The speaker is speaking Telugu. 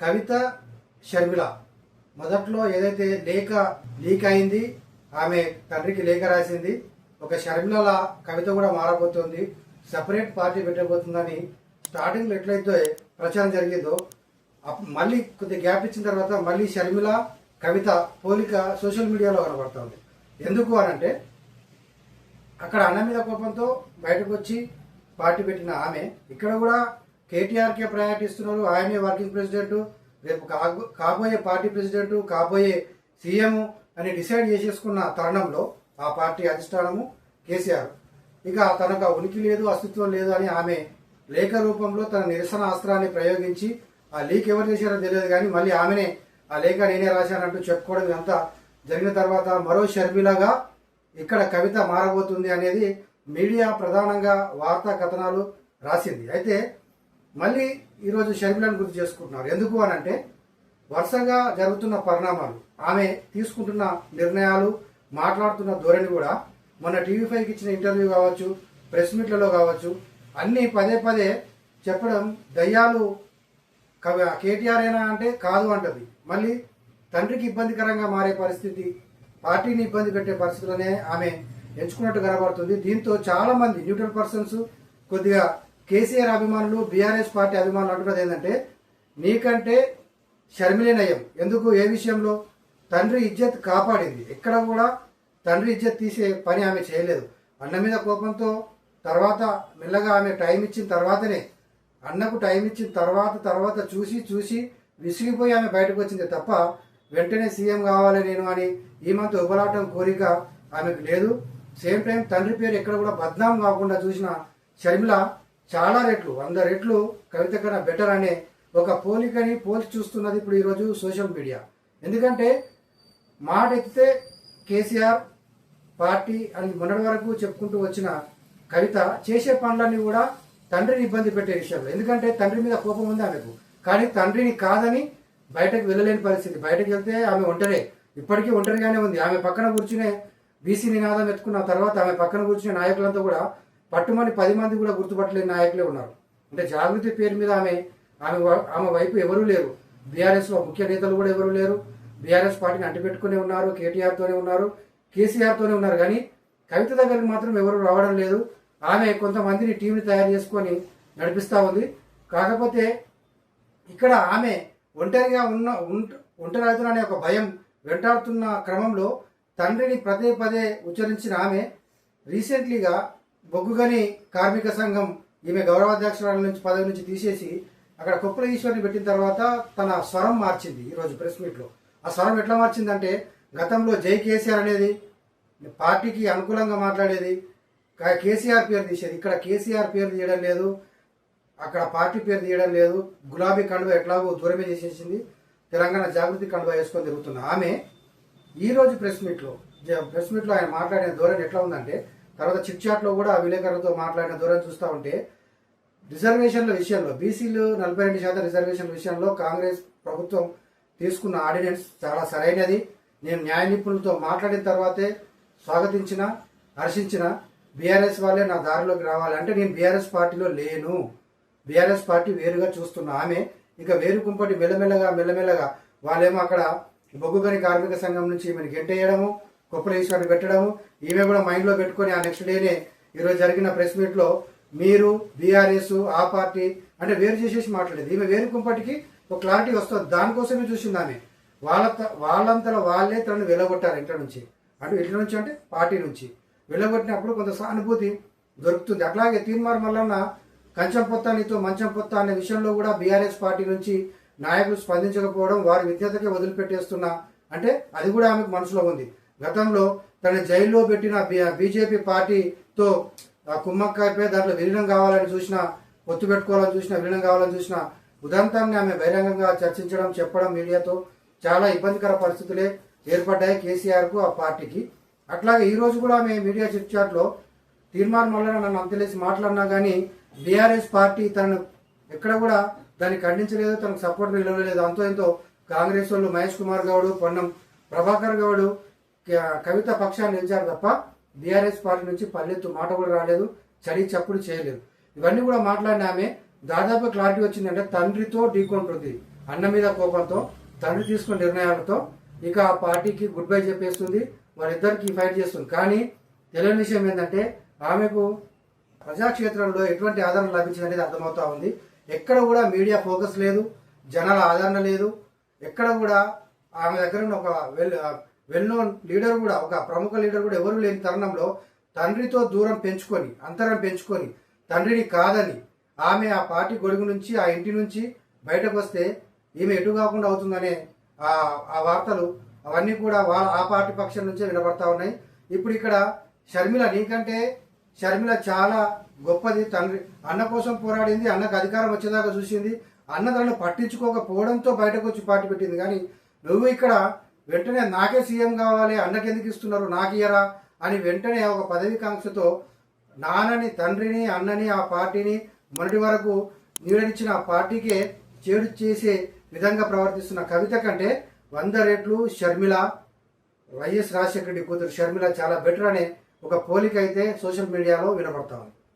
కవిత షర్మిల. మొదట్లో ఏదైతే లేఖ లీక్ అయింది ఆమె తండ్రికి లేఖ రాసింది ఒక షర్మిలల కవిత కూడా మారబోతోంది సపరేట్ పార్టీ పెట్టబోతుందని స్టార్టింగ్లో ఎట్లయితే ప్రచారం జరిగిందో అప్- మళ్ళీ కొద్ది గ్యాప్ ఇచ్చిన తర్వాత మళ్ళీ షర్మిల కవిత పోలిక సోషల్ మీడియాలో కనబడుతుంది. ఎందుకు అనంటే అక్కడ అన్న మీద కోపంతో బయటకు వచ్చి పార్టీ పెట్టిన ఆమె ఇక్కడ కూడా కేటీఆర్కే ప్రయారిటీ ఇస్తున్నారు ఆయనే వర్కింగ్ ప్రెసిడెంట్. రేపు కాబో- కాబోయే పార్టీ ప్రెసిడెంట్ కాబోయే సీఎం అని డిసైడ్ చేసేసుకున్న తరుణంలో ఆ పార్టీ అధిష్టానము కేసీఆర్. ఇక తనకు ఉనికి లేదు అస్తిత్వం లేదు అని ఆమె లేఖ రూపంలో తన నిరసన అస్త్రాన్ని ప్రయోగించి ఆ లీక్ ఎవరు చేశారో తెలియదు కానీ మళ్ళీ ఆమెనే ఆ లేఖ నేనే రాశానంటూ చెప్పుకోవడం ఇదంతా జరిగిన తర్వాత మరో షర్మిలాగా ఇక్కడ కవిత మారబోతుంది అనేది మీడియా ప్రధానంగా వార్తా కథనాలు రాసింది. అయితే మళ్ళీ ఈరోజు షర్మిలను గుర్తు చేసుకుంటున్నారు. ఎందుకు అని అంటే వరుసగా జరుగుతున్న పరిణామాలు ఆమె తీసుకుంటున్న నిర్ణయాలు మాట్లాడుతున్న ధోరణి కూడా మొన్న టీవీ ఫైవ్కి ఇచ్చిన ఇంటర్వ్యూ కావచ్చు ప్రెస్ మీట్లలో కావచ్చు అన్నీ పదే పదే చెప్పడం దయ్యాలు కవి కేటీఆర్ అయినా అంటే కాదు అంటది. మళ్ళీ తండ్రికి ఇబ్బందికరంగా మారే పరిస్థితి పార్టీని ఇబ్బంది పెట్టే పరిస్థితులనే ఆమె ఎంచుకున్నట్టు కనబడుతుంది. దీంతో చాలా మంది న్యూట్రల్ పర్సన్స్ కొద్దిగా కేసీఆర్ అభిమానులు బీఆర్ఎస్ పార్టీ అభిమానులు అంటున్నది ఏంటంటే నీకంటే షర్మిలే నయం. ఎందుకు? ఏ విషయంలో? తండ్రి ఇజ్జత్ కాపాడింది. ఎక్కడ కూడా తండ్రి ఇజ్జత్ తీసే పని ఆమె చేయలేదు. అన్న మీద కోపంతో తర్వాత మెల్లగా ఆమె టైం ఇచ్చిన తర్వాతనే అన్నకు టైం ఇచ్చిన తర్వాత తర్వాత చూసి చూసి విసిగిపోయి ఆమె బయటకు వచ్చింది తప్ప వెంటనే సీఎం కావాలి నేను అని ఈమెతో ఉబలాటం కోరిక ఆమెకు లేదు. సేమ్ టైం తండ్రి పేరు ఎక్కడ కూడా బద్నాం కాకుండా చూసిన షర్మిల చాలా రెట్లు వంద రెట్లు కవిత కన్నా బెటర్ అనే ఒక పోలికని పోల్చి చూస్తున్నది ఇప్పుడు ఈరోజు సోషల్ మీడియా ఎందుకంటే మాట ఎత్తితే కేసీఆర్ పార్టీ అని మొన్నటి వరకు చెప్పుకుంటూ వచ్చిన కవిత చేసే పనులన్నీ కూడా తండ్రిని ఇబ్బంది పెట్టే విషయంలో. ఎందుకంటే తండ్రి మీద కోపం ఉంది ఆమెకు. కానీ తండ్రిని కాదని బయటకు వెళ్ళలేని పరిస్థితి. బయటకు వెళ్తే ఆమె ఒంటరే. ఇప్పటికీ ఒంటరిగానే ఉంది. ఆమె పక్కన కూర్చునే బీసీ నినాదం ఎత్తుకున్న తర్వాత ఆమె పక్కన కూర్చునే నాయకులంతా కూడా పట్టుమని పది మంది కూడా గుర్తుపట్టలేని నాయకులే ఉన్నారు. అంటే జాగృతి పేరు మీద ఆమె ఆమె ఆమె వైపు ఎవరూ లేరు. బీఆర్ఎస్లో ముఖ్య నేతలు కూడా ఎవరూ లేరు. బీఆర్ఎస్ పార్టీని అంటిపెట్టుకునే ఉన్నారు కేటీఆర్తోనే ఉన్నారు కేసీఆర్తోనే ఉన్నారు. కానీ కవిత దగ్గరికి మాత్రం ఎవరు రావడం లేదు. ఆమె కొంతమందిని టీంని తయారు చేసుకొని నడిపిస్తా ఉంది. కాకపోతే ఇక్కడ ఆమె ఒంటరిగా ఉన్న ఉంట- ఒంటరి ఒక భయం వెంటాడుతున్న క్రమంలో తండ్రిని పదే పదే ఉచ్చరించిన ఆమె రీసెంట్లీగా బొగ్గుగని కార్మిక సంఘం ఈమె గౌరవాధ్యక్షురాల నుంచి పదవి నుంచి తీసేసి అక్కడ కుప్పల ఈశ్వరిని పెట్టిన తర్వాత తన స్వరం మార్చింది ఈరోజు ప్రెస్ మీట్లో. ఆ స్వరం ఎట్లా మార్చిందంటే గతంలో జై కేసీఆర్ అనేది పార్టీకి అనుకూలంగా మాట్లాడేది కేసీఆర్ పేరు తీసేది. ఇక్కడ కేసీఆర్ పేరు తీయడం లేదు అక్కడ పార్టీ పేరు తీయడం లేదు గులాబీ కండువ ఎట్లాగో దూరమే చేసేసింది తెలంగాణ జాగృతి కండువ వేసుకొని తిరుగుతుంది ఆమె ఈ రోజు ప్రెస్ మీట్లో జ- ప్రెస్ మీట్లో ఆయన మాట్లాడిన ధోరణి ఎట్లా ఉందంటే తర్వాత చిట్ చాట్లో కూడా విలేకరులతో మాట్లాడిన దూరం చూస్తూ ఉంటే రిజర్వేషన్ల విషయంలో బీసీలు నలభై రెండు శాతం రిజర్వేషన్ల విషయంలో కాంగ్రెస్ ప్రభుత్వం తీసుకున్న ఆర్డినెన్స్ చాలా సరైనది. నేను న్యాయ నిపుణులతో మాట్లాడిన తర్వాతే స్వాగతించిన హర్షించిన బీఆర్ఎస్ వాళ్ళే నా దారిలోకి రావాలంటే నేను బీఆర్ఎస్ పార్టీలో లేను. బీఆర్ఎస్ పార్టీ వేరుగా చూస్తున్న ఆమె. ఇక వేరు కుంపటి మెల్లమెల్లగా మెల్లమెల్లగా వాళ్ళేమో అక్కడ బొగ్గుగని కార్మిక సంఘం నుంచి ఈమెను గెంటేయడము కుప్పల ఈశ్వరిని పెట్టడము. ఈమె కూడా మైండ్లో పెట్టుకొని ఆ నెక్స్ట్ డేనే ఈరోజు జరిగిన ప్రెస్ మీట్లో మీరు బీఆర్ఎస్ ఆ పార్టీ అంటే వేరు చేసేసి మాట్లాడేది. ఈమె వేరు కుంపటికి ఒక క్లారిటీ వస్తుంది. దానికోసమే చూసింది ఆమె. వాళ్ళ వాళ్ళంతలో వాళ్ళే తనను వెళ్ళగొట్టారు ఇంటి నుంచి. అంటే ఇంటి నుంచి అంటే పార్టీ నుంచి. వెళ్ళగొట్టినప్పుడు కొంత సానుభూతి దొరుకుతుంది. అట్లాగే తీర్మార్ మల్లన్న కంచం పొత్త నీతో మంచం పొత్త అనే విషయంలో కూడా బీఆర్ఎస్ పార్టీ నుంచి నాయకులు స్పందించకపోవడం వారి విద్యతకే వదిలిపెట్టేస్తున్నా అంటే అది కూడా ఆమెకు మనసులో ఉంది. గతంలో తన జైల్లో పెట్టిన బీజేపీ పార్టీతో కుమ్మక్కాయపై దాంట్లో విలీనం కావాలని చూసిన ఒత్తు పెట్టుకోవాలని చూసిన విలీనం కావాలని చూసిన ఉదంతాన్ని ఆమె బహిరంగంగా చర్చించడం చెప్పడం మీడియాతో చాలా ఇబ్బందికర పరిస్థితులే ఏర్పడ్డాయి కేసీఆర్కు ఆ పార్టీకి. అట్లాగే ఈ రోజు కూడా ఆమె మీడియా చిట్చాట్లో తీర్మానం వల్ల నన్ను అంతలేసి మాట్లాడినా కానీ బీఆర్ఎస్ పార్టీ తనను ఎక్కడ కూడా దాన్ని ఖండించలేదు తనకు సపోర్ట్ నిలవలేదు అంతో ఎంతో కాంగ్రెస్ వాళ్ళు మహేష్ కుమార్ గౌడ్ పొన్నం ప్రభాకర్ గౌడ్ కవిత పక్షాన్ని నిలిచారు తప్ప బీఆర్ఎస్ పార్టీ నుంచి పల్లెత్తు మాట కూడా రాలేదు చడి చప్పుడు చేయలేదు. ఇవన్నీ కూడా మాట్లాడిన ఆమె దాదాపు క్లారిటీ వచ్చిందంటే తండ్రితో ఢీకొంటుంది. అన్న మీద కోపంతో తండ్రి తీసుకున్న నిర్ణయాలతో ఇక ఆ పార్టీకి గుడ్ బై చెప్పేస్తుంది వారిద్దరికి ఫైట్ చేస్తుంది. కానీ తెలియని విషయం ఏంటంటే ఆమెకు ప్రజాక్షేత్రంలో ఎటువంటి ఆదరణ లభించింది అనేది అర్థమవుతా ఉంది. ఎక్కడ కూడా మీడియా ఫోకస్ లేదు జనాల ఆదరణ లేదు. ఎక్కడ కూడా ఆమె దగ్గర ఉన్న ఒక వెల్ వెల్ నోన్ లీడర్ కూడా ఒక ప్రముఖ లీడర్ కూడా ఎవరు లేని తరుణంలో తండ్రితో దూరం పెంచుకొని అంతరం పెంచుకొని తండ్రిని కాదని ఆమె ఆ పార్టీ గొడుగు నుంచి ఆ ఇంటి నుంచి బయటకు వస్తే ఈమె ఎటు కాకుండా అవుతుందనే ఆ వార్తలు అవన్నీ కూడా వాళ్ళ ఆ పార్టీ పక్షం నుంచే వినబడతా ఉన్నాయి. ఇప్పుడు ఇక్కడ షర్మిల నీకంటే షర్మిల చాలా గొప్పది తండ్రి. అన్న కోసం పోరాడింది అన్నకు అధికారం వచ్చేదాకా చూసింది అన్న తనను పట్టించుకోకపోవడంతో బయటకు వచ్చి పార్టీ పెట్టింది. కానీ నువ్వు ఇక్కడ వెంటనే నాకే సీఎం కావాలి అన్నకి ఎందుకు ఇస్తున్నారు నాకు ఇయ్యరా అని వెంటనే ఒక పదవి కాంక్షతో నాన్నని తండ్రిని అన్నని ఆ పార్టీని మొదటి వరకు నీడనిచ్చిన ఆ పార్టీకే చేడు చేసే విధంగా ప్రవర్తిస్తున్న కవిత కంటే వంద రెట్లు షర్మిల వైఎస్ రాజశేఖర రెడ్డి కూతురు షర్మిల చాలా బెటర్ అనే ఒక పోలిక అయితే సోషల్ మీడియాలో వినపడతా ఉంది.